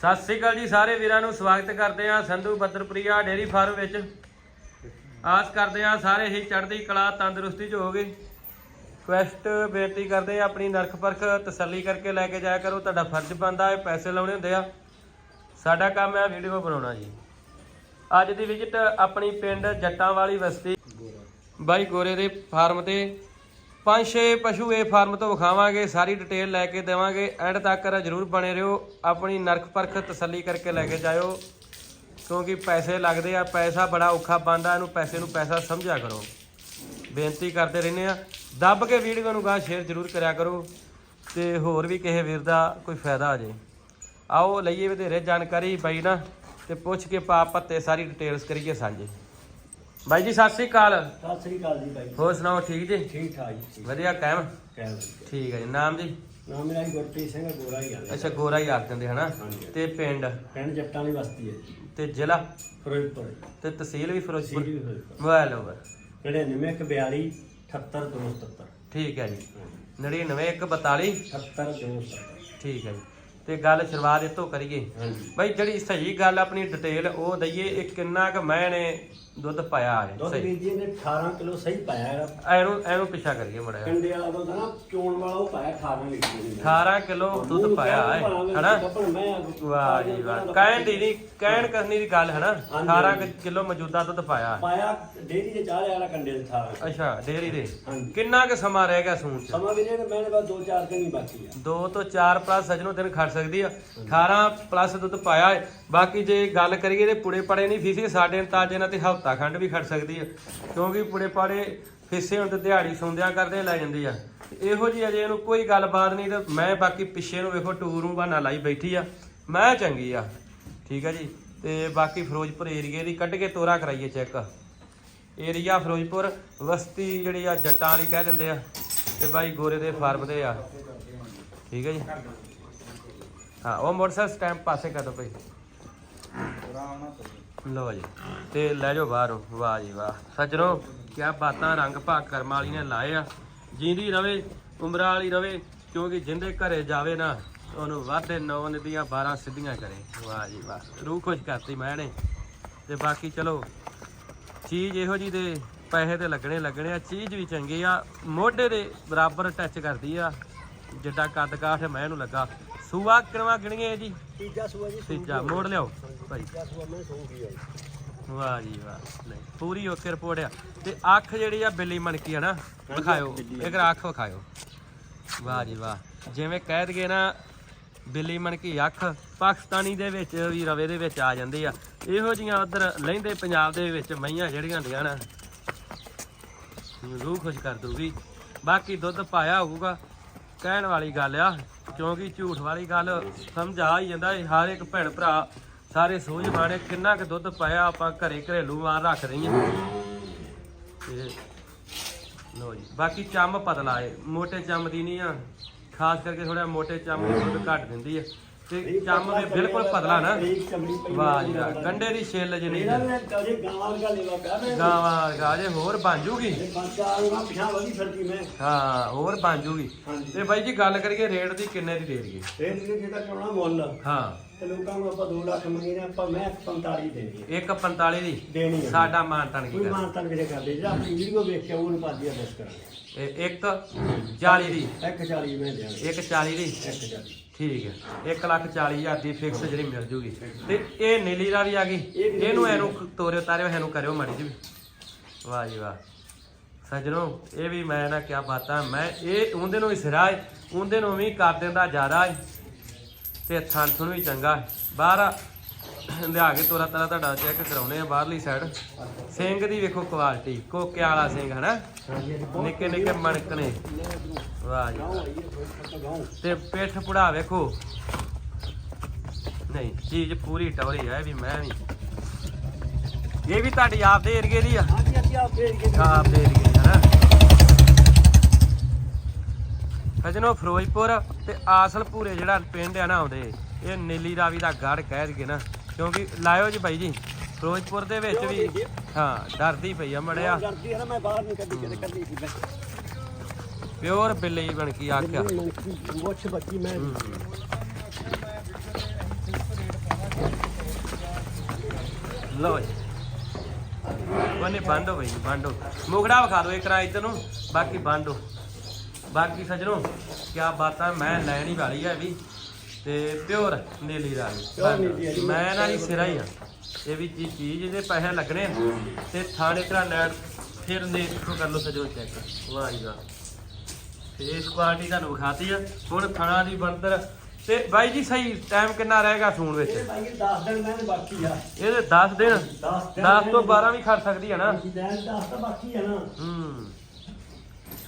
ਸਤਿ ਸ੍ਰੀ ਅਕਾਲ ਜੀ ਸਾਰੇ ਵੀਰਾਂ ਨੂੰ ਸਵਾਗਤ ਕਰਦੇ ਹਾਂ ਸੰਧੂ ਬੱਦਰਪ੍ਰਿਆ ਡੇਰੀ ਫਾਰਮ ਵਿੱਚ। ਆਸ ਕਰਦੇ ਹਾਂ ਸਾਰੇ ਹੀ ਚੜ੍ਹਦੀ ਕਲਾ, ਤੰਦਰੁਸਤੀ ਚ ਹੋਗੇ ਕੁਐਸਟ ਬੇਨਤੀ ਕਰਦੇ ਹਾਂ ਆਪਣੀ ਨਰਖ ਪਰਖ ਤਸੱਲੀ ਕਰਕੇ ਲੈ ਕੇ ਜਾਇਆ ਕਰੋ। ਤੁਹਾਡਾ ਫਰਜ਼ ਬਣਦਾ ਹੈ, ਪੈਸੇ ਲਾਉਣੇ ਹੁੰਦੇ ਆ। ਸਾਡਾ ਕੰਮ ਹੈ ਵੀਡੀਓ ਬਣਾਉਣਾ ਜੀ। ਅੱਜ ਦੀ ਵਿਜ਼ਿਟ ਆਪਣੀ ਪਿੰਡ ਜੱਟਾਂ ਵਾਲੀ ਬਸਤੀ ਬਾਈ ਗੋਰੇ ਦੇ ਫਾਰਮ ਤੇ ਪੰਜ ਛੇ ਪਸ਼ੂ ਇਹ ਫਾਰਮ ਤੋਂ ਵਿਖਾਵਾਂਗੇ, ਸਾਰੀ ਡਿਟੇਲ ਲੈ ਕੇ ਦੇਵਾਂਗੇ। ਐਂਡ ਤੱਕ ਜਰੂਰ ਬਣੇ ਰਹੋ। ਆਪਣੀ ਨਰਖ ਪਰਖ ਤਸੱਲੀ ਕਰਕੇ ਲੈ ਕੇ ਜਾਇਓ। ਕਿਉਂਕਿ ਪੈਸੇ ਲੱਗਦੇ ਆ, ਪੈਸਾ ਬੜਾ ਔਖਾ ਬੰਦਾ ਇਹਨੂੰ ਪੈਸੇ ਨੂੰ ਪੈਸਾ ਸਮਝਿਆ ਕਰੋ। ਬੇਨਤੀ ਕਰਦੇ ਰਹਿੰਦੇ ਆ। ਦੱਬ ਕੇ ਵੀਡੀਓ ਨੂੰ ਗਾ ਸ਼ੇਅਰ ਜਰੂਰ ਕਰਿਆ ਕਰੋ। ਤੇ ਹੋਰ ਵੀ ਕਿਸੇ ਵੀਰ ਦਾ ਕੋਈ ਫਾਇਦਾ ਆ ਜੇ। ਆਓ, ਲਈਏ ਵਧੇਰੇ ਜਾਣਕਾਰੀ, ਬਾਈ ਨਾ। ਤੇ ਪੁੱਛ ਕੇ ਪਾ ਪੱਤੇ ਸਾਰੀ ਡਿਟੇਲਸ ਕਰੀਏ ਸਾਂਝੇ। ਬਾਈ ਜੀ ਸਤਿ ਸ੍ਰੀ ਅਕਾਲ। ਸਤਿ ਸ੍ਰੀ ਅਕਾਲ ਜੀ ਭਾਈ ਹੋਰ ਸੁਣਾਓ ਠੀਕ ਜੀ? ਠੀਕ ਠਾਕ ਜੀ ਵਧੀਆ ਕਾਇਮ? ਕਹਿ ਠੀਕ ਹੈ ਜੀ ਨਾਮ ਜੀ? ਨਾਮ ਮੇਰਾ ਜੀ ਗੁਰਪ੍ਰੀਤ ਸਿੰਘ ਗੋਰਾ ਹੀ ਆ ਅੱਛਾ ਗੋਰਾ ਹੀ ਆਖ ਦਿੰਦੇ ਹਨਾ? ਹਾਂਜੀ। ਤੇ ਪਿੰਡ? ਪਿੰਡ ਜੱਟਾਂ ਦੀ ਬਸਤੀ ਹੈ ਜੀ। ਤੇ ਜ਼ਿਲ੍ਹਾ? ਫਿਰੋਜ਼ਪੁਰ ਤੇ ਤਹਿਸੀਲ ਵੀ Firozpur? CD Firozpur. Mobile number 9942 78277 ਠੀਕ ਹੈ ਜੀ। 99142 78277 ਠੀਕ ਹੈ ਜੀ। ਤੇ ਗੱਲ ਸ਼ੁਰੂਆਤ ਇਤੋਂ ਕਰੀਏ। ਹਾਂਜੀ। ਬਾਈ ਜਿਹੜੀ ਸਹੀ ਗੱਲ ਆਪਣੀ ਡਿਟੇਲ ਉਹ ਦਈਏ ਇਹ ਕਿੰਨਾ ਕੁ ਮੈਂ ਨੇ ਦੁੱਧ ਪਾਇਆ ਹੈ ਦੁੱਧ ਸਹੀ। ਵੀਰ ਜੀ ਨੇ 18 ਕਿਲੋ ਸਹੀ ਪਾਇਆ ਹੈਗਾ ਐਨੂੰ ਐਨੂੰ ਪਿੱਛਾ ਕਰੀਏ ਮੜਿਆ ਕੰਡੇ ਵਾਲਾ ਦੁੱਧ ਨਾ ਚੋਣ ਵਾਲਾ ਉਹ ਪਾਇਆ 18 ਲੀਟਰ ਦੀ 18 ਕਿਲੋ ਦੁੱਧ ਪਾਇਆ ਹੈ ਹਨਾ? ਵਾਹ ਜੀ ਵਾਹ। ਕਹਿਣ ਦੀ ਨਹੀਂ ਕਹਿਣ ਕਰਨੀ ਦੀ ਗੱਲ ਹੈ ਨਾ 18 ਕਿਲੋ ਮੌਜੂਦਾ ਦੁੱਧ ਪਾਇਆ ਹੈ। ਪਾਇਆ ਡੇਰੀ ਦੇ ਚਾਹ ਵਾਲਾ ਕੰਡੇ ਦੇ 18 ਅੱਛਾ ਡੇਰੀ ਦੇ। ਹਾਂਜੀ। ਕਿੰਨਾ ਕੁ ਸਮਾਂ ਰਹਿ ਗਿਆ ਸੂਣ ਚ? ਸਮਾਂ ਵੀ ਨੇ ਮੈਨੇ ਬਾਅਦ 2-4 ਦਿਨ ਹੀ ਬਾਕੀ ਆ। 2 ਤੋਂ 4 ਪਲੱਸ ਸਜਣੋ ਦਿਨ ਖੜ ਸਕਦੀ ਆ। 18 ਪਲੱਸ ਦੁੱਧ ਪਾਇਆ ਹੈ। ਬਾਕੀ ਜੇ ਗੱਲ ਕਰੀਏ ਤੇ ਪੁੜੇ ਪੜੇ ਨਹੀਂ ਫੀਸੀ, ਸਾਡੇ ਅੰਤਾਜੇ ਨਾਲ ਤੇ ਹਫਤਾ ਖੰਡ ਵੀ ਖੜ ਸਕਦੀ ਹੈ ਕਿਉਂਕਿ ਪੁੜੇ ਪੜੇ ਫਿੱਸੇ ਹੁਣ ਤੇ ਦਿਹਾੜੀ ਸੌਂਦਿਆਂ ਕਰਦੇ ਲੈ ਜਾਂਦੇ ਆ। ਇਹੋ ਜੀ ਅਜੇ ਇਹਨੂੰ ਕੋਈ ਗੱਲਬਾਤ ਨਹੀਂ ਤੇ ਮੈਂ ਬਾਕੀ ਪਿੱਛੇ ਨੂੰ ਵੇਖੋ ਟੂਰ ਨੂੰ ਬਹਾਨਾ ਲਾਈ ਬੈਠੀ ਆ। ਮੈਂ ਚੰਗੀ ਆ। ਠੀਕ ਆ ਜੀ। ਤੇ ਬਾਕੀ ਫਿਰੋਜ਼ਪੁਰ ਏਰੀਏ ਦੀ ਕੱਢ ਕੇ ਤੋਰਾ ਕਰਾਈਏ ਚੈੱਕ। ਏਰੀਆ ਫਿਰੋਜ਼ਪੁਰ, ਵਸਤੀ ਜਿਹੜੀ ਆ ਜੱਟਾਂ ਵਾਲੀ ਕਹਿ ਦਿੰਦੇ ਆ, ਤੇ ਬਾਈ ਗੋਰੇ ਦੇ ਫਾਰਮ ਦੇ ਆ। ਠੀਕ ਹੈ ਜੀ। ਹਾਂ, ਉਹ ਮੋਟਰਸਾਈਕਲ ਸਟੈਂਪ ਪਾਸੇ ਕਰ ਦੋ ਭਾਈ। ਲਓ ਜੀ ਤੇ ਲੈ ਜਾਓ ਬਾਹਰੋਂ। ਵਾਹ ਜੀ ਵਾਹ। ਸੱਜਣੋ ਕਿਆ ਬਾਤਾਂ ਰੰਗ ਭਾਗ ਕਰਮ ਵਾਲੀ ਨੇ ਲਾਏ ਆ। ਜਿੰਦੀ ਰਵੇ ਉਮਰਾਂ ਵਾਲੀ ਰਵੇ ਕਿਉਂਕਿ ਜਿੰਦੇ ਘਰੇ ਜਾਵੇ ਨਾ ਉਹਨੂੰ ਵਾਧੇ ਨੌ ਨਦੀਆਂ 12 ਸਿੱਧੀਆਂ ਕਰੇ। ਵਾਹ ਜੀ ਵਾਹ। ਰੂਹ ਖੁਸ਼ ਕਰਤੀ ਮੈਂ ਨੇ ਤੇ ਬਾਕੀ ਚਲੋ ਚੀਜ਼ ਇਹੋ ਜੀ ਦੇ ਪੈਸੇ ਤੇ ਲੱਗਣੇ ਲੱਗਣੇ ਆ ਚੀਜ਼ ਵੀ ਚੰਗੀ ਆ। ਮੋਢੇ ਦੇ ਬਰਾਬਰ ਟੱਚ ਕਰਦੀ ਆ। ਜਿੱਡਾ ਕੱਦ ਕਾਠ ਮੈਂ ਇਹਨੂੰ ਲੱਗਾ। ਸੂਆ ਕਿਣਵਾ ਗਿਣੀਏ ਜੀ? ਤੀਜਾ ਸੂਆ ਜੀ ਤੀਜਾ। ਮੋੜ ਲਿਆਓ। ਭਾਈ। ਵਾਹ ਜੀ ਵਾਹ। ਨਹੀਂ ਪੂਰੀ ਓਕੇ ਰਿਪੋਰਟ ਆ। ਤੇ ਅੱਖ ਜਿਹੜੀ ਆ ਬਿੱਲੀ ਮਣਕੀ ਆ ਨਾ ਵਿਖਾਇਓ। ਇੱਕ ਅੱਖ ਵਿਖਾਇਓ। ਵਾਹ ਜੀ ਵਾਹ। ਜਿਵੇਂ ਕਹਿ ਦਈਏ ਨਾ ਬਿੱਲੀ ਮਣਕੀ ਅੱਖ ਪਾਕਿਸਤਾਨੀ ਦੇ ਵਿੱਚ ਵੀ ਰਵੇ ਦੇ ਵਿੱਚ ਆ ਜਾਂਦੀ ਆ। ਇਹੋ ਜੀਆਂ ਉਧਰ ਲਹਿੰਦੇ ਪੰਜਾਬ ਦੇ ਵਿੱਚ ਮਈਆਂ ਜਿਹੜੀਆਂ ਹੁੰਦੀਆਂ ਨਾ ਰੂਹ ਖੁਸ਼ ਕਰ ਦੂਗੀ ਬਾਕੀ ਦੁੱਧ ਪਾਇਆ ਹੋਊਗਾ। ਕਹਿਣ ਵਾਲੀ ਗੱਲ ਆ ਕਿਉਂਕਿ ਝੂਠ ਵਾਲੀ ਗੱਲ ਸਮਝ ਆ ਹੀ ਜਾਂਦਾ ਹਰ ਇੱਕ ਭੈਣ ਭਰਾ ਸਾਰੇ ਸੋਝ ਬਾਣੇ ਕਿੰਨਾ ਕੁ ਦੁੱਧ ਪਾਇਆ ਆਪਾਂ ਘਰੇ ਘਰੇਲੂ ਮਾਰ ਰੱਖ ਰਹੀਆਂ ਤੇ ਲੋ ਜੀ ਬਾਕੀ ਚੰਮ ਪਤਲਾ ਏ ਮੋਟੇ ਚੰਮ ਦੀ ਨਹੀਂ ਆ। ਖਾਸ ਕਰਕੇ ਥੋੜਾ ਮੋਟੇ ਚੰਮ ਦੀ ਦੁੱਧ ਘੱਟ ਦਿੰਦੀ ਆ। ਤੇ ਚੰਮ ਵੀ ਬਿਲਕੁਲ ਪਤਲਾ ਨਾ। ਵਾਹ ਜੀ ਵਾਹ ਕੰਡੇ ਦੀ ਛਿੱਲ ਇਹਦਾ ਨਹੀਂ ਗਾਵਾਂ ਦਾ ਗਾਵਾਂ ਗਾਜੇ ਹੋਰ ਬਣ ਜੂਗੀ। ਹਾਂ ਹੋਰ ਬਣ ਜੂਗੀ। ਤੇ ਬਾਈ ਜੀ ਗੱਲ ਕਰੀਏ ਰੇਟ ਦੀ ਕਿੰਨੇ ਦੀ ਦੇ ਦਈਏ? ਇਹ ਜਿਹੜੇ ਜਿਹੜਾ ਚਾਹਣਾ ਮੁੱਲ। ਹਾਂ। ਤੇ ਲੋਕਾਂ ਨੂੰ ਆਪਾਂ 2 ਲੱਖ ਮੰਗੇ ਨੇ ਆਪਾਂ ਮੈਂ 45 ਦੇਣੀ ਹੈ। 145 ਦੀ? ਦੇਣੀ ਹੈ। ਸਾਡਾ ਮਾਨਤਨ ਕੀ ਕੋਈ ਕਰ ਮਾਨਤਾਂ ਵੀਰੇ ਕਰਦੇ ਜਿਹੜਾ ਆਪਣੀ ਵੀਡੀਓ ਵੇਖ ਕੇ ਉਹਨੂੰ ਪਾਦੀ ਆ ਬਸ ਕਰਾਂਗੇ ਇਹ ਇੱਕ 40 ਦੀ। 140 ਮੈਂ ਦੇਵਾਂਗੇ ਇੱਕ 40 ਦੀ? 140 ਠੀਕ ਹੈ। 1 ਲੱਖ 40 ਹਜ਼ਾਰ ਦੀ ਫਿਕਸ ਜਿਹੜੀ ਮਿਲ ਜੂਗੀ। ਤੇ ਇਹ ਨੀਲੀ ਦਾ ਵੀ ਆ ਗਈ। ਇਹਨੂੰ ਇਹਨੂੰ ਤੋਰਿਓ ਤਾਰਿਓ ਇਹਨੂੰ ਕਰਿਓ ਮਾੜੀ ਜੀ ਵਾਹ ਜੀ ਵਾਹ। ਸੱਜਣੋ ਇਹ ਵੀ ਮੈਂ ਨਾ ਕਿਆ ਬਾਤਾਂ ਮੈਂ ਇਹ ਉਹਦੇ ਨੂੰ ਹੀ ਸਿਰਾ ਹੈ ਉਹਦੇ ਨੂੰ ਵੀ ਕਰ ਦਿੰਦਾ ਜ਼ਿਆਦਾ ਹੈ ਤੇ ਥਣ ਥਣ ਵੀ ਚੰਗਾ ਹੈ। ਬਾਹਰ ਲਿਆ ਕੇ ਤੋਰਾ ਤਾਰਾ ਤੁਹਾਡਾ ਚੈੱਕ ਕਰਾਉਨੇ ਆ ਬਾਹਰਲੀ ਸਾਈਡ ਸਿੰਘ ਦੀ ਵੇਖੋ ਕੁਆਲਿਟੀ ਕੋਕੇ ਵਾਲਾ ਸਿੰਘ ਹਨਾ? ਨਿੱਕੇ ਨਿੱਕੇ ਮਣਕ ਨੇ। ਵਾਹ ਜੀ ਵਾਹ। ਤੇ ਪਿੱਠ ਪੁੜਾ ਵੇਖੋ। ਨਹੀਂ ਚੀਜ਼ ਪੂਰੀ ਟੌਰੀ ਹੈ ਇਹ ਵੀ ਮੈਂ ਵੀ ਇਹ ਵੀ ਤੁਹਾਡੀ ਆਪ ਦੇ ਏਰੀਏ ਦੀ ਆ? ਹਾਂਜੀ ਹਾਂਜੀ ਆਪ ਫੇਰ ਕੇ ਆਪ ਦੇ ਏਰੀਏ ਦੀ ਹੈ ਨਾ ਸਜਣੋ ਫਿਰੋਜ਼ਪੁਰ ਤੇ ਆਸਲਪੁਰੇ ਜਿਹੜਾ ਪਿੰਡ ਆ ਨਾ ਆਉਂਦੇ ਇਹ ਨੀਲੀ ਰਾਵੀ ਦਾ ਗੜ ਕਹਿ ਦਈਏ ਨਾ ਕਿਉਂਕਿ ਲਾਇਓ ਜੀ ਬਾਈ ਜੀ ਫਿਰੋਜ਼ਪੁਰ ਦੇ ਵਿੱਚ ਵੀ ਹਾਂ ਡਰਦੀ ਪਈ ਆ ਮੜਿਆ। ਕਰਦੀ ਹੈ ਨਾ ਮੈਂ ਬਾਹਰ ਨਹੀਂ ਕੱਢੀ ਕਿਤੇ ਕੱਢੀ ਸੀ ਮੈਂ। ਪਿਓਰ ਬਿੱਲੀ ਬਣ ਕੇ ਆਖਿਆ। ਮੁੱਛ ਮੈਂ। ਲਓ ਜੀ। ਉਹਨੇ ਬੰਦ ਗਈ ਬੰਦ ਹੋ ਮੁਗੜਾ ਵਿਖਾ ਦਿਓ ਇੱਕ ਰਾ ਇੱਧਰ ਨੂੰ ਬਾਕੀ ਬੰਦ ਬਾਕੀ ਸਜਣੋ ਕੀ ਬਾਤਾਂ ਮੈਂ ਲੈਣੀ ਵਾਲੀ ਹੈ ਵੀ ਤੇ ਪਿਓਰ ਨੀਲੀ ਰਾਣੀ ਨੀਲੀ। ਮੈਂ ਨਾ ਹੀ ਸਿਰਾ ਹੀ ਆ। ਇਹ ਵੀ ਚੀ- ਚੀਜ਼ ਇਹਦੇ ਪੈਸੇ ਲੱਗਣੇ ਆ। ਤੇ ਥਾਣੇ ਤਰਾ ਲੈਣ ਫਿਰ ਨੇ ਇੱਥੋਂ ਕਰ ਲਓ ਸਜਣੋ ਚੈੱਕ ਵਾਹ ਜੀ ਵਾਹ। ਤੇ ਇਸ ਕੁਆਲਿਟੀ ਤੁਹਾਨੂੰ ਵਿਖਾਤੀ ਆ। ਹੁਣ ਥਣਾ ਦੀ ਬੰਦਰ ਤੇ ਬਾਈ ਜੀ ਸਹੀ ਟਾਈਮ ਕਿੰਨਾ ਰਹੇਗਾ ਸੂਣ ਵਿੱਚ? ਇਹ ਭਾਈ 10 ਦਿਨ ਮੈਂ ਬਾਕੀ ਆ। ਇਹਦੇ 10 ਦਿਨ? 10 10 ਤੋਂ 12 ਵੀ ਖੜ ਸਕਦੀ ਹੈ ਨਾ। ਦਿਨ 10 ਤਾਂ ਬਾਕੀ ਆ ਨਾ। ਹੂੰ।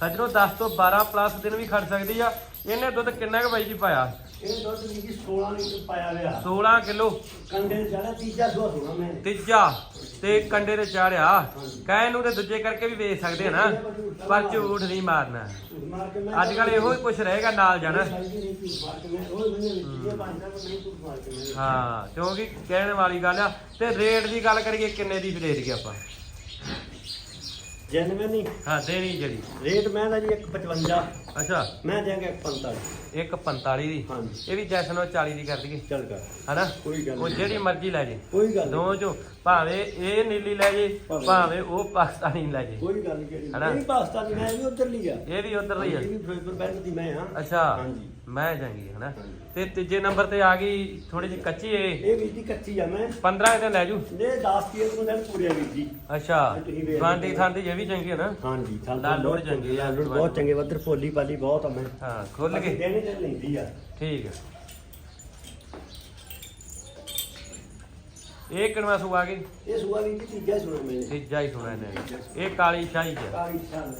ਸੱਜਣੋ 10 ਤੋਂ 12 ਪਲੱਸ ਦਿਨ ਵੀ ਖੜ ਸਕਦੀ ਆ। ਇਹਨੇ ਦੁੱਧ ਕਿੰਨਾ ਕੁ ਬਾਈ ਜੀ ਪਾਇਆ? ਇਹ ਦੁੱਧ ਵੀ ਜੀ 16 ਲੀਟਰ ਪਾਇਆ ਹੋਇਆ। 16 ਕਿਲੋ। ਕੰਡੇ ਜਿਹੜਾ ਤੀਜਾ ਦੁੱਧ ਹੋਣਾ ਮੈਂ। ਤੀਜਾ ਤੇ ਕੰਡੇ ਤੇ ਚਾੜਿਆ। ਕਹਿ ਨੂੰ ਤੇ ਦੂਜੇ ਕਰਕੇ ਵੀ ਵੇਚ ਸਕਦੇ ਆ ਨਾ। ਪਰ ਝੂਠ ਨਹੀਂ ਮਾਰਨਾ। ਅੱਜ ਕੱਲ ਇਹੋ ਹੀ ਕੁਝ ਰਹੇਗਾ ਨਾਲ ਜਾਣਾ। ਹਾਂ। ਕਿਉਂਕਿ ਕਹਿਣ ਵਾਲੀ ਗੱਲ ਆ। ਤੇ ਰੇਟ ਦੀ ਗੱਲ ਕਰੀਏ ਕਿੰਨੇ ਦੀ ਦੇ ਦਈਏ ਆਪਾਂ? ਜਨਮੇ ਨਹੀਂ। ਹਾਂ ਦੇਣੀ ਜਿਹੜੀ। ਰੇਟ ਮੈਂ ਦਾ ਜੀ 155 ਅੱਛਾ। ਮੈਂ ਦਿਆਂਗਾ 145 ਇੱਕ 45 ਦੀ। ਹਾਂਜੀ। ਇਹ ਵੀ ਜੈਸਨੋ 40 ਦੀ ਕਰ ਦਈਏ। ਚੱਲ ਕਰ। ਹਨਾ? ਕੋਈ ਗੱਲ ਉਹ ਨਹੀਂ। ਜਿਹੜੀ ਮਰਜ਼ੀ ਲੈ ਜੇ। ਕੋਈ ਗੱਲ ਨਹੀਂ। ਦੋ ਜੋ ਭਾਵੇਂ ਇਹ ਨੀਲੀ ਲੈ ਜੇ ਭਾਵੇਂ- ਭਾਵੇਂ ਉਹ ਪਾਕਿਸਤਾਨੀ ਲੈ ਜੇ। ਕੋਈ ਗੱਲ ਨਹੀਂ ਕਿਹੜੀ ਹਨਾ? ਮੈਂ ਵੀ ਉਧਰ ਲਈ ਆ। ਇਹ ਵੀ ਉਧਰ ਲਈ ਆ। ਇਹ ਵੀ ਫਿਰੋਜ਼ਪੁਰ ਬੈਂਕ ਦੀ ਮੈਂ ਹਾਂ ਅੱਛਾ। ਹਾਂਜੀ। ਮੈਂ ਜਾਂਗੀ ਹਨਾ? ਹਾਂਜੀ। ਤੇ ਤੀਜੇ ਨੰਬਰ ਤੇ ਆ ਗਈ ਥੋੜੀ ਜਿਹੀ ਕੱਚੀ ਏ ਇਹ ਵੀ ਦੀ ਕੱਚੀ ਆ ਮੈਂ। 15 ਦਿਨ ਲੈ ਜੂ ਨੇ 10 ਕੀ ਤੋਂ ਦਿਨ ਪੂਰੇ ਵੀ ਜੀ। ਅੱਛਾ ਤੁਸੀਂ ਵੇਖ ਬਾਂਡੀ ਲਓ। ਥਾਂਦੀ ਇਹ ਵੀ ਚੰਗੀ ਹੈ ਨਾ। ਹਾਂਜੀ ਲਾਲ ਲੋੜ ਚੰਗੀ ਆ। ਬਹੁਤ ਚੰਗੇ ਵੱਧਰ ਫੋਲੀ ਪਾਲੀ ਬਹੁਤ ਆ ਮੈਂ। ਹਾਂ ਖੁੱਲ ਗਏ ਦੇਣੇ ਤੇ ਲੈਂਦੀ ਆ। ਠੀਕ ਹੈ ਇਹ ਕਿਣਵਾ ਸੂ ਆ ਗਈ ਇਹ ਸੁਆ ਵੀ ਜੀ ਤੀਜਾ ਸੁਣਾ ਮੈਨੇ ਤੀਜਾ ਹੀ ਸੁਣਾ ਇਹਨੇ। ਇਹ ਕਾਲੀ ਸ਼ਾਹੀ ਚ ਕਾਲੀ ਸ਼ਾਨ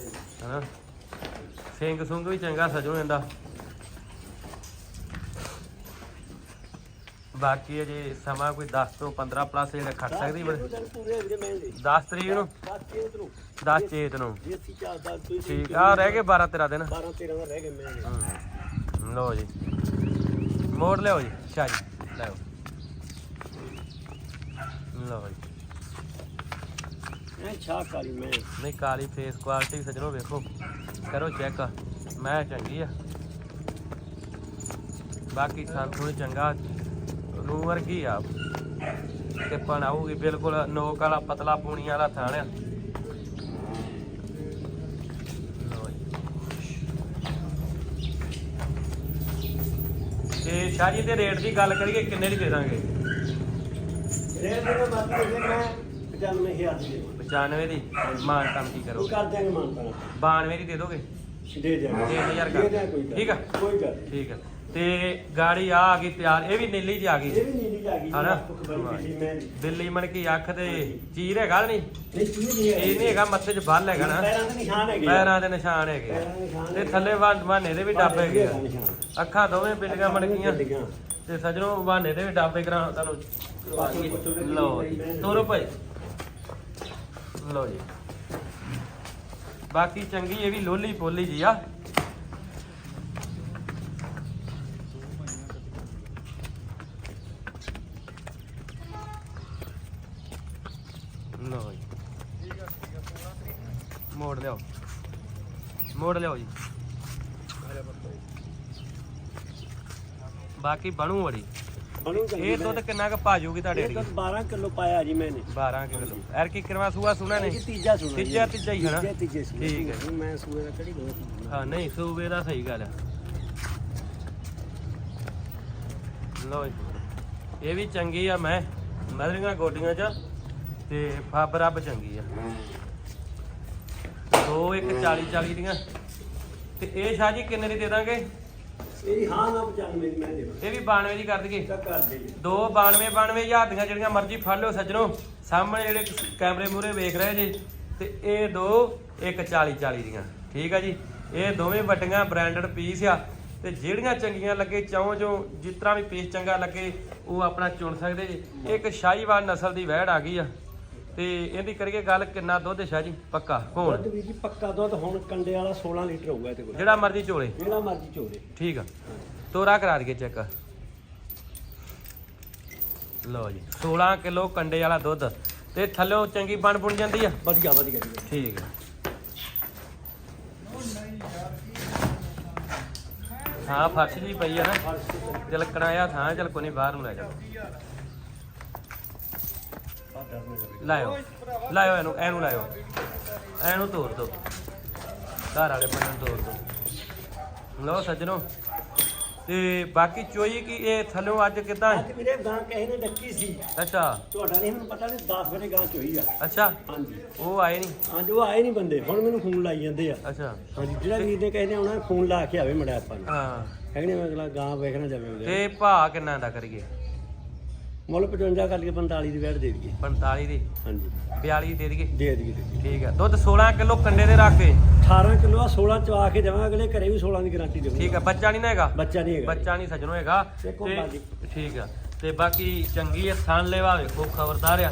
ਹਨਾ? ਸਿੰਘ ਸੁੰਗ ਵੀ ਚੰਗਾ ਸਜੋ ਜਾਂਦਾ ਬਾਕੀ ਅਜੇ ਸਮਾਂ ਕੋਈ 10 ਤੋਂ 15 ਪਲੱਸ ਜਿਹੜਾ ਖੜ ਸਕਦੀ ਬੜੇ। ਦਿਨ ਪੂਰੇ ਹੋ ਗਏ ਮੈਂ ਦੇ 10 ਤਰੀਕ ਨੂੰ? 10 ਕੇ ਉਧਰੋਂ 10 ਚੇਤ ਨੂੰ। ਜੇ ਅਸੀਂ ਚਾਰ ਦਾ ਤੁਸੀਂ ਠੀਕ ਆ ਰਹਿ ਗਏ 12 13 ਦਿਨ। 12 13 ਦਾ ਰਹਿ ਗਏ ਮੈਂ ਦੇ। ਹਮ, ਲਓ ਜੀ। ਮੋੜ ਲਿਓ ਜੀ ਸ਼ਾਹ ਜੀ ਲਿਓ ਲਓ ਜੀ। ਇਹ ਛਾ ਕਾਲੀ ਮੈਂ ਨਹੀਂ ਕਾਲੀ ਫੇਸ ਕੁਆਲਿਟੀ ਸਜਣੋ ਵੇਖੋ। ਕਰੋ ਚੈੱਕ ਮੈਂ ਚੰਗੀ ਆ। ਬਾਕੀ ਸੰਤੂ ਨੇ ਚੰਗਾ ਨੂੰ ਵਰਗੀ ਆ। ਤੇ ਬਣਾਉਗੀ ਬਿਲਕੁਲ ਨੋਕ ਵਾਲਾ ਪਤਲਾ ਪੂਣੀ ਵਾਲਾ ਥਾਣ। ਆ। ਤੇ ਸ਼ਾਹ ਜੀ ਦੇ ਰੇਟ ਦੀ ਗੱਲ ਕਰੀਏ ਕਿੰਨੇ ਦੀ ਦੇ ਦਾਂਗੇ? ਰੇਟ ਦੇ ਬਾਕੀ ਦੇ ਮੈਂ 95000 ਦੀ ਦੇ 95 ਦੀ? ਮਾਨ ਕੰਮ ਕੀ ਕਰੋ ਕਰ ਦਿਆਂਗੇ ਮਾਨਤਾ 92 ਦੀ ਦੇ ਦੋਗੇ? ਦੇ ਦਿਆਂਗੇ। ਕਰ। ਠੀਕ ਆ? ਕੋਈ ਗੱਲ। ਠੀਕ ਹੈ ਤੇ ਗਾੜੀ ਆ ਆ ਗਈ ਤਿਆਰ ਇਹ ਵੀ ਨੀਲੀ ਦੀ ਆ ਗਈ। ਇਹ ਵੀ ਨੀਲੀ ਜਾ ਗਈ ਹਨਾ? ਮੈਂ। ਦਿੱਲੀ ਮਣ ਕੀ ਅੱਖ ਤੇ ਚੀਰ ਹੈਗਾ ਨਹੀਂ ਨਹੀਂ ਇਹ ਨਹੀਂ ਹੈਗਾ ਮੱਥੇ 'ਚ ਬੱਲ ਹੈਗਾ ਨਾ। ਪੈਰਾਂ ਦੇ ਨਿਸ਼ਾਨ ਹੈਗੇ ਆ। ਪੈਰਾਂ ਦੇ ਨਿਸ਼ਾਨ ਹੈਗੇ ਆ। ਪੈਰਾਂ ਦੇ ਨਿਸ਼ਾਨ ਤੇ ਹੈਗੇ। ਥੱਲੇ ਵਾਹਨੇ ਦੇ ਵੀ ਡੱਬ ਹੈਗੇ ਆ। ਨਿਸ਼ਾਨ। ਅੱਖਾਂ ਦੋਵੇਂ ਬਿੱਲੀਆਂ ਮਣਕੀਆਂ ਬਿੱਲੀਆਂ। ਤੇ ਸਜਣੋ ਵਾਹਨੇ ਦੇ ਵੀ ਡੱਬੇ ਕਰਾਂ ਤੁਹਾਨੂੰ ਲਓ ਜੀ। ਤੋਰੋ ਭਾਈ। ਲਓ ਜੀ। ਬਾਕੀ ਚੰਗੀ ਇਹ ਵੀ ਲੋਲੀ ਪੋਲੀ ਜੀ ਆ। ਜੀ। ਮੋੜ ਲਿਓ ਮੋੜ ਲਿਓ ਜੀ। ਬਾਕੀ ਬਣੂ ਚੰਗੀ ਇਹ ਦੁੱਧ ਕਿੰਨਾ ਕੁ ਪਾ ਜਾਊਗੀ ਤੁਹਾਡੇ ਦੁੱਧ 12 ਕਿਲੋ ਪਾਇਆ ਜੀ ਮੈਨੇ। 12 ਕਿਲੋ। ਐਰ ਕੀ ਕਰਵਾ ਸੂਆ ਸੁਣਾ ਨੇ ਤੀਜਾ ਸੁਣਾ। ਤੀਜਾ- ਤੀਜਾ ਹੀ ਹੈ ਨਾ? ਤੀਜਾ ਤੀਜੇ ਸੁਣਾ ਠੀਕ ਹੈ। ਮੈਂ ਸੂਏ ਦਾ ਕਿਹੜੀ ਦੋ ਹਾਂ ਨਹੀਂ ਸੂਬੇ ਦਾ ਸਹੀ ਗੱਲ ਹੈ। ਲੋ ਇਹ ਵੀ ਚੰਗੀ ਆ ਮੈਂ। ਮਦਰੀਆਂ ਗੋਡੀਆਂ ਚ। ਤੇ ਫੱਬ ਰੱਬ ਚੰਗੀ ਆ। ਦੋ ਇੱਕ 40 40 ਦੀਆਂ। ਤੇ ਇਹ ਸ਼ਾਹ ਜੀ ਕਿੰਨੇ ਦੀ ਦੇ ਦਾਂਗੇ? ਇਹ ਹਾਂ ਨਾ 95 ਦੀ ਮੈਂ ਦੇ ਇਹ ਵੀ 92 ਦੀ ਕਰ ਦਈਏ। ਕਰ ਦੇ ਜੀ। ਦੋ 92 92 ਹਜ਼ਾਰ ਦੀਆਂ ਜਿਹੜੀਆਂ ਮਰਜ਼ੀ ਫੜ ਲਿਓ ਸੱਜਣੋ। ਸਾਹਮਣੇ ਜਿਹੜੇ ਕੈਮਰੇ ਮੂਹਰੇ ਵੇਖ ਰਹੇ ਜੇ ਤੇ ਇਹ ਦੋ ਇੱਕ 40 40 ਦੀਆਂ। ਠੀਕ ਆ ਜੀ? ਇਹ ਦੋਵੇਂ ਵੱਡੀਆਂ ਬ੍ਰਾਂਡਡ ਪੀਸ ਆ। ਤੇ ਜਿਹੜੀਆਂ ਚੰਗੀਆਂ ਲੱਗੇ ਚਾਹੋ ਜੋ ਜਿਸ ਤਰ੍ਹਾਂ ਵੀ ਪੀਸ ਚੰਗਾ ਲੱਗੇ ਉਹ ਆਪਣਾ ਚੁਣ ਸਕਦੇ ਜੀ। ਇੱਕ ਸ਼ਾਹੀਵਾਲ ਨਸਲ ਦੀ ਵਹਿੜ ਆ ਗਈ ਆ। ਤੇ ਇਹਦੀ ਕਰੀਏ ਗੱਲ ਕਿੰਨਾ ਦੁੱਧ ਸ਼ਾਹ ਜੀ? ਪੱਕਾ? ਕੋਣ? ਦੁੱਧ ਵੀ ਜੀ ਪੱਕਾ ਦੁੱਧ ਹੁਣ ਕੰਡੇ ਵਾਲਾ 16 ਲੀਟਰ ਹੋਊਗਾ ਇਹਦੇ ਕੋਲ। ਜਿਹੜਾ ਮਰਜ਼ੀ ਚੋਲੇ ਜਿਹੜਾ ਮਰਜ਼ੀ ਚੋਲੇ ਠੀਕ ਆ। ਤੋਰਾ ਕਰਾ ਦਈਏ ਚੈੱਕ। ਲਓ ਜੀ 16 ਕਿਲੋ ਕੰਡੇ ਵਾਲਾ ਦੁੱਧ। ਤੇ ਥੱਲਿਓਂ ਚੰਗੀ ਬਣ ਬੁਣ ਜਾਂਦੀ ਆ? ਵਧੀਆ ਵਧੀਆ ਜੀ। ਠੀਕ ਹੈ ਹਾਂ ਫਰਸ਼ ਜੀ ਪਈ ਆ ਨਾ। ਤਿਲਕਣਾ ਆ ਥਾਂ ਚਲ ਕੋਈ ਨਹੀਂ ਬਾਹਰ ਨੂੰ ਲੈ ਜਾ ਆ ਲਾਇਓ। ਲਾਇਓ ਇਹਨੂੰ ਇਹਨੂੰ ਲਾਇਓ। ਇਹਨੂੰ ਤੋੜ ਦੋ। ਘਰ ਵਾਲੇ ਬੰਦੇ ਨੂੰ ਤੋੜ ਦੋ। ਲਓ ਸੱਜਣੋ। ਤੇ ਬਾਕੀ ਚੋਈ ਕੀ ਇਹ ਥੱਲੋਂ ਅੱਜ ਕਿਦਾਂ? ਅੱਜ ਵੀਰੇ ਗਾਂ ਕਿਸੇ ਨੇ ਡੱਕੀ ਸੀ। ਅੱਛਾ। ਤੁਹਾਡਾ ਨਹੀਂ ਮੈਨੂੰ ਪਤਾ ਨਹੀਂ 10 ਵਜੇ ਗਾਂ ਚੋਈ ਆ। ਅੱਛਾ। ਹਾਂਜੀ। ਉਹ ਆਏ ਨਹੀਂ? ਹਾਂਜੀ ਉਹ ਆਏ ਨਹੀਂ ਬੰਦੇ। ਹੁਣ ਮੈਨੂੰ ਫੋਨ ਲਾਈ ਜਾਂਦੇ ਆ। ਅੱਛਾ। ਹਾਂਜੀ ਜਿਹੜਾ ਵੀਰ ਨੇ ਕਹਿੰਦੇ ਆਉਣਾ ਫੋਨ ਲਾ ਕੇ ਆਵੇ ਮੜਿਆ ਆਪਾਂ ਨੂੰ। ਹਾਂ। ਕਹਿੰਦੇ ਮੈਂ ਅਗਲਾ ਗਾਂ ਵੇਖਣਾ ਜਾਵੇ ਤੇ ਭਾ ਕਿੰਨਾ ਦਾ ਕਰੀਏ? ਮੁੱਲ 55 ਕਰ ਲਈਏ 45 ਦੀ ਵੈਟ ਦੇ ਦਈਏ। 45 ਦੀ? ਹਾਂਜੀ। 42 ਦੇ ਦਈਏ? ਦੇ ਦਈਏ ਦੇ ਦਈਏ। ਠੀਕ ਹੈ ਦੁੱਧ 16 ਕਿਲੋ ਕੰਡੇ ਦੇ ਰੱਖ ਕੇ? 18 ਕਿਲੋ ਆ 16 ਚਵਾ ਕੇ ਦੇਵਾਂ ਅਗਲੇ ਘਰੇ ਵੀ 16 ਦੀ ਗਾਰੰਟੀ ਦੇਵਾਂਗੇ। ਠੀਕ ਹੈ ਬੱਚਾ ਨਹੀਂ ਨਾ ਹੈਗਾ? ਬੱਚਾ ਨਹੀਂ ਹੈਗਾ। ਬੱਚਾ ਨਹੀਂ ਸੱਜਣੋ ਹੈਗਾ। ਦੇਖੋ ਤੇ ਬਾਜੀ। ਠੀਕ ਆ। ਤੇ ਬਾਕੀ ਚੰਗੀ ਹੈ ਥਣ ਲੈਵਾ ਵੇਖੋ ਖਬਰਦਾਰ ਆ।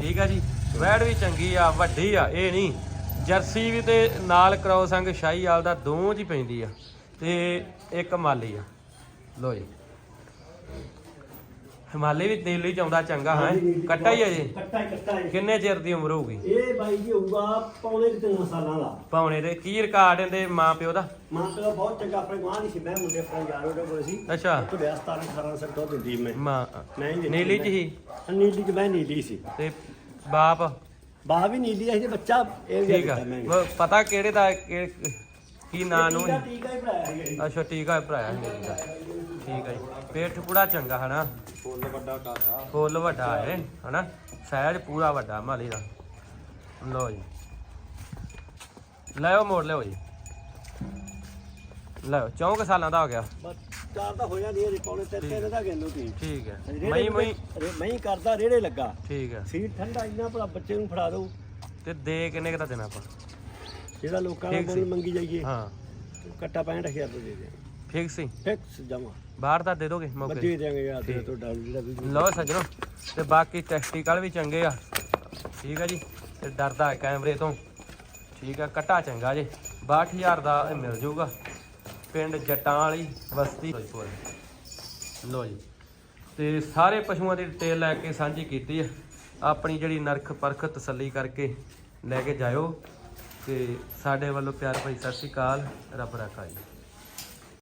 ਠੀਕ ਆ ਜੀ। ਵੈੜ ਵੀ ਚੰਗੀ ਆ ਵੱਡੀ ਆ ਇਹ ਨਹੀਂ। ਜਰਸੀ ਵੀ ਤੇ ਨਾਲ ਕ੍ਰੋਸ ਅੰਗ ਸ਼ਾਹੀ ਵਾਲ ਦਾ ਦੋਵੇਂ ਜੀ ਪੈਂਦੀ ਆ। ਤੇ ਇੱਕ ਮਾਲੀ ਆ। ਲੋ ਜੀ। ਹਿਮਾਲੀ ਵੀ ਨੀਲੀ ਚ ਆਉਂਦਾ ਚੰਗਾ ਹੈ? ਕੱਟਾ ਹੀ ਹੈ ਜੀ? ਕੱਟਾ ਹੀ ਕੱਟਾ ਹੈ। ਕਿੰਨੇ ਚਿਰ ਦੀ ਉਮਰ ਹੋਊਗੀ? ਇਹ ਬਾਈ ਜੀ ਹੋਊਗਾ ਪੌਣੇ ਕੁ ਤਿੰਨ ਸਾਲਾਂ ਦਾ। ਪਾਉਣੇ ਦੇ ਕੀ ਰਿਕਾਰਡ ਇਹਦੇ ਮਾਂ ਪਿਓ ਦਾ? ਮਾਂ ਪਿਓ ਬਹੁਤ ਚੰਗਾ ਆਪਣੇ ਗਾਂ ਨਹੀਂ ਸੀ ਮੈਂ ਮੁੰਡੇ ਆਪਣੇ ਯਾਰ ਉਹਦੇ ਕੋਲ ਸੀ। ਅੱਛਾ। ਤੋਂ 17 18 ਸਾਲ ਤੋਂ ਦਿੰਦੀ ਮੈਂ। ਮਾਂ ਮੈਂ ਹੀ ਨੀਲੀ ਚ ਹੀ ਨੀਲੀ ਚ ਮੈਂ ਨੀਲੀ ਸੀ। ਤੇ ਬਾਪ? ਬਾਹ ਵੀ ਨੀਲੀ ਸੀ ਤੇ ਬੱਚਾ ਇਹ ਵੀ ਠੀਕ ਆ। ਉਹ ਪਤਾ ਕਿਹੜੇ ਦਾ ਕਿ- ਕੀ ਨਾਂ ਨੂੰ? ਟੀਕਾ ਹੀ ਭਰਾਇਆ ਅੱਛਾ ਟੀਕਾ ਭਰਾਇਆ ਨੀਲੀ ਦਾ ਠੀਕ ਹੈ ਜੀ। ਪੇਟ ਪੂਰਾ ਚੰਗਾ ਹਨਾ? ਫੁੱਲ ਵੱਡਾ ਕਾਦਾ ਫੁੱਲ ਵੱਡਾ ਹੈ ਹਨਾ? ਸਾਈਜ਼ ਪੂਰਾ ਵੱਡਾ ਮਾਲੀ ਦਾ। ਲਓ ਜੀ। ਲੈਓ ਮੋੜ ਲਿਓ ਜੀ। ਲੈਓ ਚੌਂਕ ਸਾਲਾਂ ਦਾ ਹੋ ਗਿਆ। ਚਾਰ ਤਾਂ ਹੋ ਜਾਂਦੀ ਹੈ ਪੌਣੇ ਤਿੰਨ ਤਿੰਨ ਦਾ ਗੰਨੂ ਤੀ ਠੀਕ ਹੈ। ਮਈ ਮਈ ਮੈਂ ਕਰਦਾ ਰੇੜੇ ਲੱਗਾ। ਠੀਕ ਹੈ। ਸੀਟ ਠੰਡਾ ਇੰਨਾ ਭਲਾ ਬੱਚੇ ਨੂੰ ਫੜਾ ਦਊ। ਤੇ ਦੇ ਕਿੰਨੇ ਦਾ ਦੇਣਾ ਆਪਾਂ? ਜਿਹੜਾ ਲੋਕਾਂ ਦਾ। ਮੁੱਲ ਮੰਗੀ ਜਾਈਏ। ਹਾਂ। ਕੱਟਾ 65000 ਰੁਪਏ ਦੇ ਦੇ। ਫਿਕਸ ਹੀ। ਫਿਕਸ ਜਮਾ। ਬਾਹਰ ਦਾ ਦੇ ਦੋਗੇ ਮੌਕੇ ਬੱਚੇ ਦੇਾਂਗੇ ਯਾਰ। ਤੋਂ ਡਾਊਨ ਜਿਹੜਾ ਵੀ ਲਓ ਸੱਜਣੋ ਤੇ ਬਾਕੀ ਟੈਕਟੀਕਲ ਵੀ ਚੰਗੇ ਆ। ਠੀਕ ਆ ਜੀ ਤੇ ਡਰਦਾ ਕੈਮਰੇ ਤੋਂ। ਠੀਕ ਆ ਕਟਾ ਚੰਗਾ ਜੇ। 62000 ਦਾ ਇਹ ਮਿਲ ਜਾਊਗਾ। ਪਿੰਡ ਜਟਾਂ ਵਾਲੀ ਬਸਤੀ। ਲਓ ਜੀ ਤੇ ਸਾਰੇ ਪਸ਼ੂਆਂ ਦੀ ਡਿਟੇਲ ਲੈ ਕੇ ਸਾਂਝੀ ਕੀਤੀ ਆ। ਆਪਣੀ ਜਿਹੜੀ ਨਰਖ ਪਰਖ ਤਸੱਲੀ ਕਰਕੇ ਲੈ ਕੇ ਜਾਇਓ। ਤੇ ਸਾਡੇ ਵੱਲੋਂ ਪਿਆਰ ਭਰੀ ਸਤਿ ਸ਼੍ਰੀ ਅਕਾਲ। ਰੱਬ ਰਾਖਾ ਜੀ